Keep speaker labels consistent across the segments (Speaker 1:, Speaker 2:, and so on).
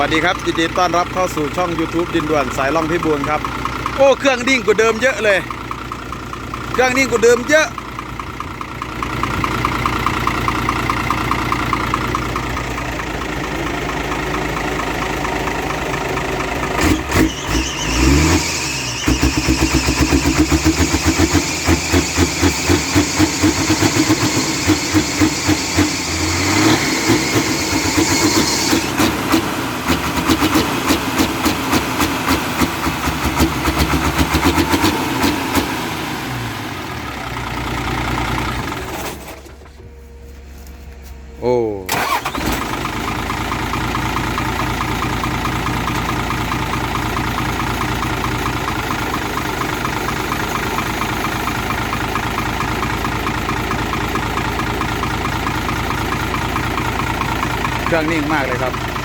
Speaker 1: วัสดีครับยินดีต้อนรับเข้าสู่ช่อง YouTube ดินด่วนสายล่องพิบูลครับ โอ้ เครื่องดิ่งกว่าเดิมเยอะเลย เครื่องดิ่งกว่าเดิมเยอะ อ้เครื่องนิ่งมากเลยครับ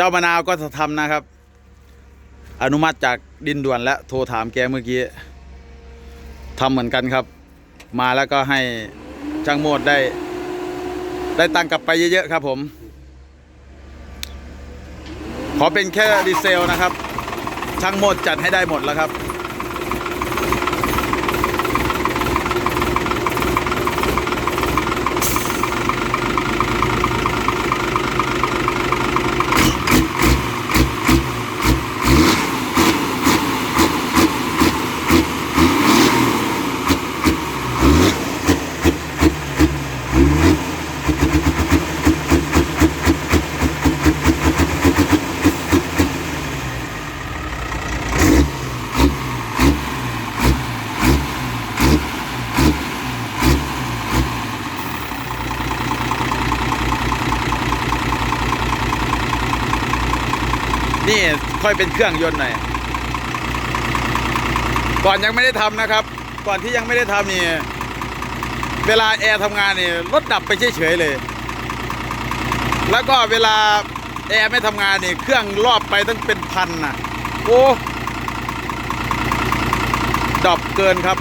Speaker 1: เจ้ามะนาวก็จะทำนะครับ อนุมัติจากดินด่วนและโทรถามแกเมื่อกี้ทำเหมือนกันครับ มาแล้วก็ให้ช่างโมดได้ ได้ตังกลับไปเยอะๆครับผม ขอเป็นแค่ดีเซลนะครับ ช่างโมดจัดให้ได้หมดแล้วครับ นี่ค่อยเป็นเครื่องยนต์หน่อยก่อนยังไม่ได้ทำนะครับ ก่อนที่ยังไม่ได้ทำนี่เวลาแอร์ทำงานนี่รถดับไปเฉยๆเลย แล้วก็เวลาแอร์ไม่ทำงานนี่เครื่องรอบไปตั้งเป็นพันน่ะโอ้ดับเกินครับ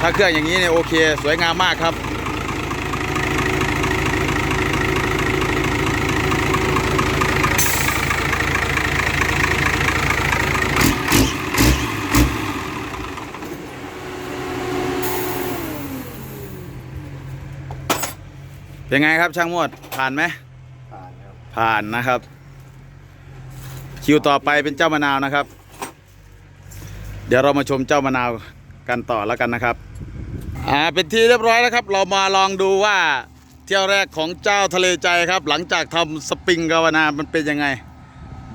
Speaker 1: ถ้าเครื่องอย่างนี้เนี่ยโอเค สวยงามมากครับ เป็นไงครับช่างมวดผ่านไหม
Speaker 2: ผ่านครับ
Speaker 1: ผ่านนะครับ คิวต่อไปเป็นเจ้ามะนาวนะครับ เดี๋ยวเรามาชมเจ้ามะนาวกันต่อแล้วกันนะครับอ่าเป็นที่เรียบร้อยแล้วครับ เรามาลองดูว่าเที่ยวแรกของเจ้าทะเลใจครับ หลังจากทำสปริงกาวนามันเป็นยังไง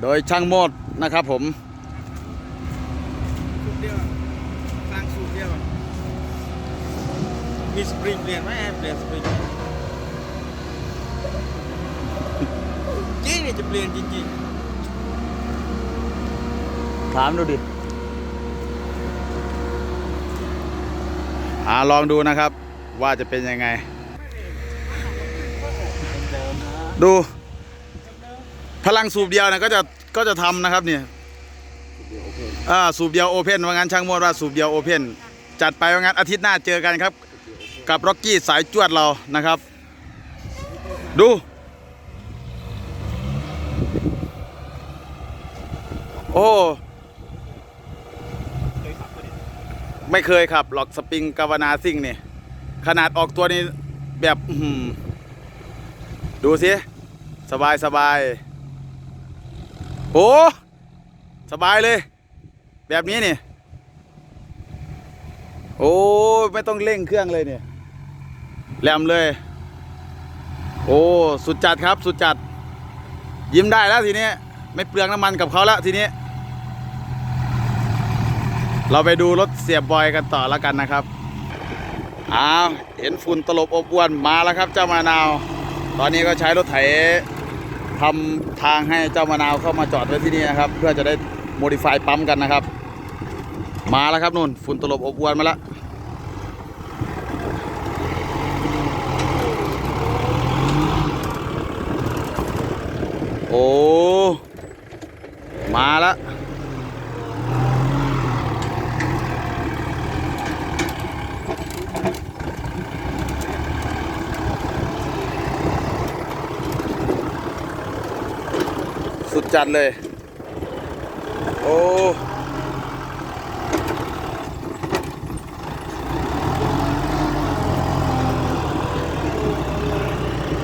Speaker 1: โดยช่างโมดนะครับผม
Speaker 2: สูตรเดียวกลางสูตรเดียวมีสปริงเปลี่ยนไหมแอนเปลี่ยนสปริง จริงเนี่ยจะเปลี่ยนจริง
Speaker 1: ถามดูดิ อ่าลองดูนะครับ ว่าจะเป็นยังไง
Speaker 2: ๆเดิมนะ
Speaker 1: ดู พลังสูบเดียวนะก็จะก็จะทำนะครับเนี่ยอ่าสูบเดียวโอเพนว่างั้นช่างมวดว่าสูบเดียวโอเพนจัดไปว่างั้นอาทิตย์หน้าเจอกันครับ กับร็อกกี้สายจวดเรานะครับ ดู โอ้ไม่เคยขับหรอกสปริงกาวนาซิ่งนี่ ขนาดออกตัวนี้แบบอื้อหือดูสิ สบายสบายโอ้สบายเลย แบบนี้นี่ โอ้ไม่ต้องเร่งเครื่องเลยเนี่ยแหลมเลย โอ้สุดจัดครับสุดจัด ยิ้มได้แล้วทีนี้ ไม่เปลืองน้ำมันกับเขาแล้วทีนี้ เราไปดูรถเสียบบอยกันต่อแล้วกันนะครับอ้าวเห็นฝุ่นตลบอบอวนมาแล้วครับ เจ้ามะนาว ตอนนี้ก็ใช้รถไถทำทางให้เจ้ามะนาวเข้ามาจอดไว้ที่นี่นะครับ เพื่อจะได้โมดิฟายปั๊มกันนะครับ มาแล้วครับนุ่นฝุ่นตลบอบอวนมาแล้วโอ้ มาแล้ว สุดจัดเลย โอ้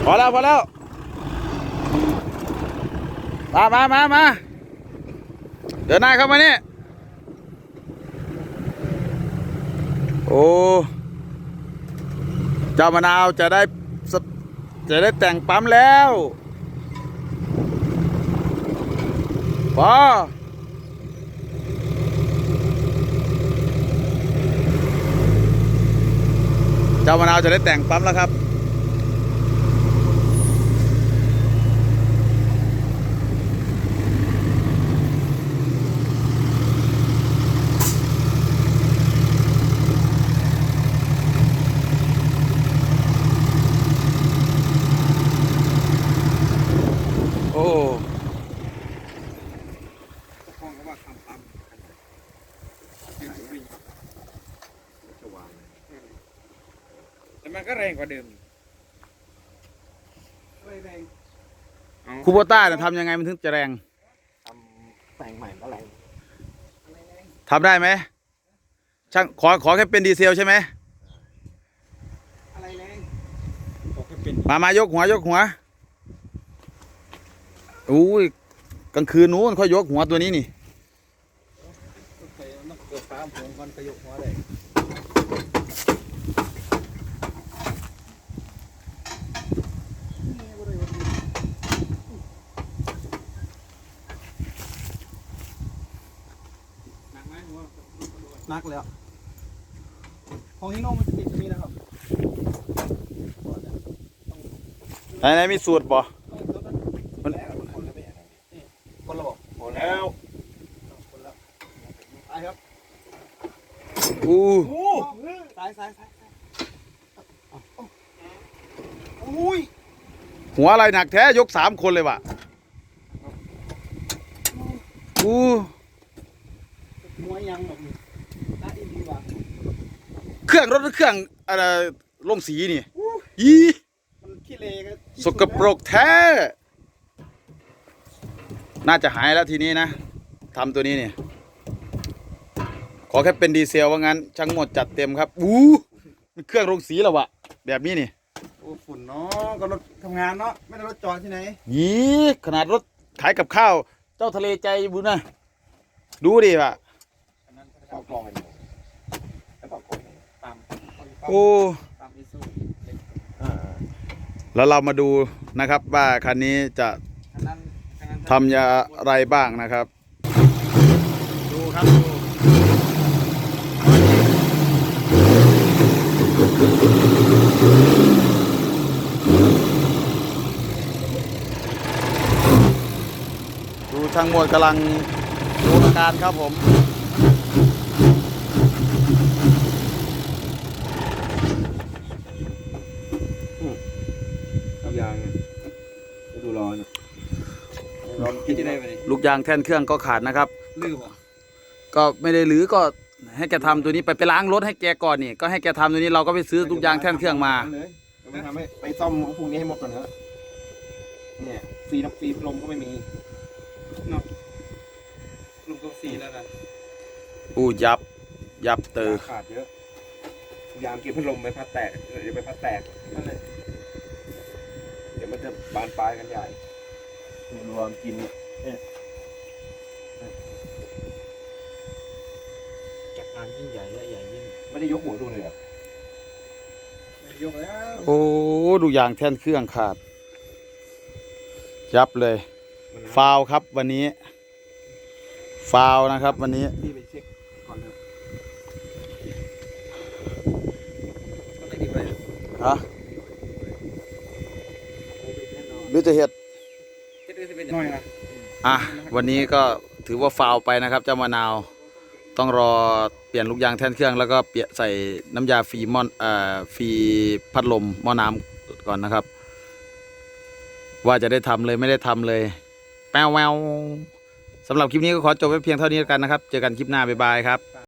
Speaker 1: พอแล้วพอแล้ว มามามามาเดินหน้าเข้ามานี่ โอ้เจ้ามะนาวจะได้จะได้แต่งปั๊มแล้ว พอเจ้ามะนาวจะได้แต่งปั๊มแล้วครับ โอ้
Speaker 2: ห้องก็ว่าทำปั๊มเป็นสปริงแต่ มันก็แรงกว่าเดิมอะไรแรง
Speaker 1: คูโบต้าเนี่ยทำยังไงมันถึงจะแรง
Speaker 2: ทำแต่งใหม่ก็แรง
Speaker 1: ทำได้ไหมช่างขอขอแค่เป็นดีเซลใช่ไหม
Speaker 2: อะไรแรงบอกให้เป็น
Speaker 1: มามายกหัวยกหัวอุ้ยกลางคืนนู้นค่อยยกหัวตัวนี้นี่
Speaker 2: เคยต้องเกิดฟ้าผมก่อนขยุกหัวเลย นักแล้วของฮิโน่มันจะติดตรงนี้นะครับ
Speaker 1: ไหนไหนมีสูตรบ่
Speaker 2: มันแล้วคนละบอกหมดแล้วคนละไปครับ
Speaker 1: อู้
Speaker 2: โอ้สายสายสายอุ้ย
Speaker 1: หัวอะไรหนักแท้ยกสามคนเลยว่ะอู้
Speaker 2: มวยยังแบบนี้น่าอินดีว่ะ
Speaker 1: เครื่องรถหรือเครื่องอะไรลงสีนี่ยี
Speaker 2: มันขี้เลกัน
Speaker 1: สกปรกแท้ น่าจะหายแล้วทีนี้นะทำตัวนี้เนี่ยขอแค่เป็นดีเซลว่างั้นช่างหมดจัดเต็มครับอู้มันเครื่องลงสีแล้ววะแบบนี้นี่
Speaker 2: โอ้ฝุ่นเนาะก็รถทำงานเนาะไม่ได้รถจอดที่ไหน
Speaker 1: ยีขนาดรถขายกับข้าว เจ้าทะเลใจบุญนะดูดิว่ะ
Speaker 2: เป่ากลองกันอยู่แล้วเป่ากลองตาม
Speaker 1: โอ้
Speaker 2: ตามอิซู
Speaker 1: แล้วเรามาดูนะครับว่าคันนี้จะ
Speaker 2: อันนั้นอันนั้น
Speaker 1: ทำยาอะไรบ้างนะครับ ดูครับดูดูช่างหมวดกำลังดูอาการครับผม
Speaker 2: ทำยางไปดูร้อนร้อนคิดจะได้ไปดิ
Speaker 1: ลูกยางแท่นเครื่องก็ขาดนะครับ
Speaker 2: ลืมอะ
Speaker 1: ก็ไม่ได้หรือก็ให้แกทำตัวนี้ไปไปล้างรถให้แกก่อนนี่ก็ให้แกทำตัวนี้เราก็ไปซื้อลูกยางแท่นเครื่องมา
Speaker 2: เลยไปทำให้ไปซ่อมพวกนี้ให้หมดก่อนเถอะเนี่ยฟรีน้ำฟรีลมก็ไม่มีเนาะลมก็ฟรีแล้วนะ
Speaker 1: อู้ยับยับเตอ
Speaker 2: ขาดเยอะยางเก็บพัดลมไปพัดแตกเดี๋ยวไปพัดแตกนั่นแหละเดี๋ยวมันจะบานปลายกันใหญ่รวมกินเนี่ยจัดงานยิ่งใหญ่และใหญ่ยิ่ง ไม่ได้ยกหัวดูเลยอะไม่ได้ยกแล้ว
Speaker 1: โอ้ดูยางแท่นเครื่องขาด ยับเลยฟาวล์ครับวันนี้ ฟาวล์นะครับ วันนี้
Speaker 2: พี่ไปเช็คก่อนเถอะก็ไม่ดีไป
Speaker 1: ฮะหรือจะเห็ด
Speaker 2: น้อยนะ
Speaker 1: อะวันนี้ก็ถือว่าฟาวล์ไปนะครับ เจ้ามะนาว ต้องรอเปลี่ยนลูกยางแท่นเครื่องแล้วก็เปลี่ยนใส่น้ำยาฟรีมอนเอ่อฟรีพัดลมหม้อน้ำก่อนนะครับ ว่าจะได้ทำเลยไม่ได้ทำเลย แปวแววสำหรับคลิปนี้ก็ขอจบไว้เพียงเท่านี้แล้วกันนะครับ เจอกันคลิปหน้าบ๊ายบายครับ